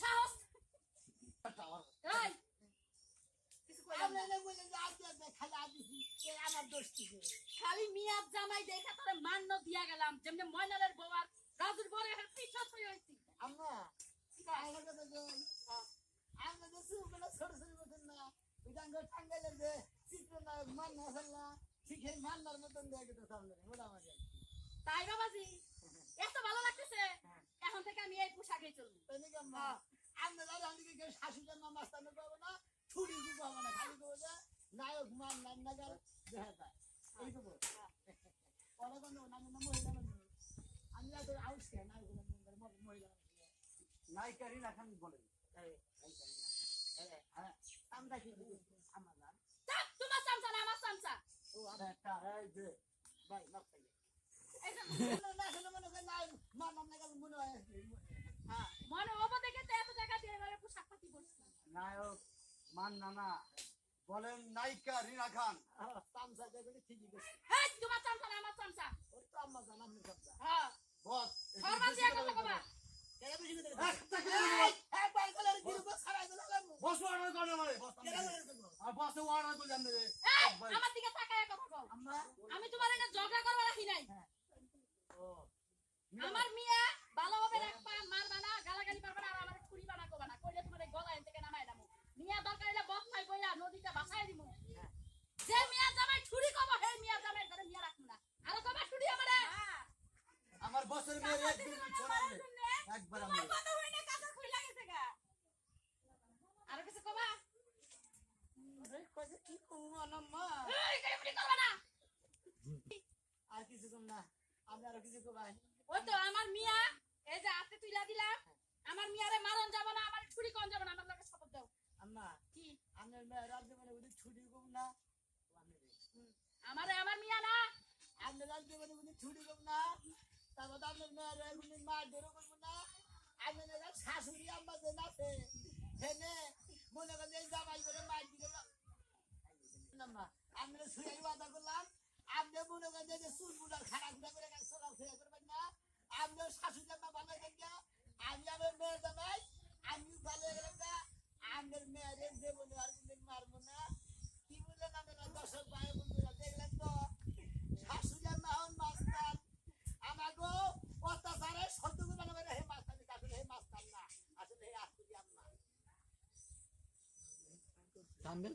সাহস না। খালি মিয়ার জামাই দেখা তোরে মান্য দিয়া গেলাম যেমনি ময়নালের বউ আর রাজুর বউ এর পিছত হয়ে হইছি তাই বাবাজি এত ভালো লাগতেছে এখন থেকে আমি এই পোশাকে চলবো নায়ক মান নান্নাগার দেখা যায় এইটুকু পরে কোনো নামে না মহিলা মানুষ আমি আর আউস খেয়ে নায়ক মহিলা নায়িকারি রাখান বলেন আমরা কি আমার নাম তোমার চামচা না আমার চামচা ও আমরা একটা এই যে ভাই মাপ না শুনে মনে না হব দেখে এত টাকা দিয়ে এবারে পোশাক পাতি বসছি নায়ক মান নানা বলেন নায়িকা রিনা খান। চামচা দেখলে ঠিকই গেছে হ্যাঁ তোমার চামচা না আমার চামচা ওর তো আম্মা জান আপনি চামচা হ্যাঁ। বস সরমান দিয়ে কথা কবা। কেন বুঝি গেছে একটা কি হ্যাঁ বাই কলার গিরু বস খারাই দিল বস। অর্ডার করে মানে বস কেন আর বস অর্ডার করে জানতে আমার দিকে তাকায় কথা কও আম্মা আমি তোমার এনে ঝগড়া করবা রাখি নাই ও আমার মিয়া ভালোভাবে রাখবা মারবা না গালাগালি পারবা না আর আমার ছুরি বানা করবা না কইলে তোমার এই গলা এন থেকে নামাই দামু মিয়া দরকার হইলে বক পাই বইয়া নদীতে বাসায় যে মিয়া জামাই ছুরি কব হে মিয়া জামাই ধরে মিয়া রাখমু না। আর কবা ছুরি আমারে। আমার বসের মেয়ে একদিন ছড়াবে একবার আমি তোমার কথা হইনে কাছে খুইলা গেছে গা। আর কিছু কবা? এই কইছে কি করব আম্মা এই কেমনি করবা না। আর কিছু কম না আমি আর কিছু কবাই ওই তো আমার মিয়া এই যে হাতে তুইলা দিলাম আমার মিয়ারে মারন যাব না আমার ছুরি কোন যাব না আমার লগে শপথ দাও আম্মা কি আমার মেয়ে রাজ্য মানে বুঝি ছুটি কম না। আমারে আমার মিয়া না। আপনার রাজ্য মানে বুঝি ছুটি কম না। তারপর আপনার মেয়ের এগুলি মার ধরে করব না। আপনার শাশুড়ি আম্মা যে আছে হেনে মনে করেন এই জামাই করে মার না আমরা শুয়ে বাধা করলাম আপনি মনে করেন যে চুল বুলার খাড়া ঘুরা করে চলা ফেরা করবেন না আপনি শাশুড়ি আম্মা ভালো দেখবেন আমি আমার মেয়ে জামাই আমি ভালো গেলাম না আপনার মেয়ের যে বলে আর কোনদিন মারবো না কি বললেন আপনারা দর্শক ভাই বন্ধুরা দেখলেন তো শাশুড়ি আম্মা হন মাস্টার আমাগো অত্যাচারে সহ্য করবে না বলে হে মাস্টার আসলে হে মাস্টার না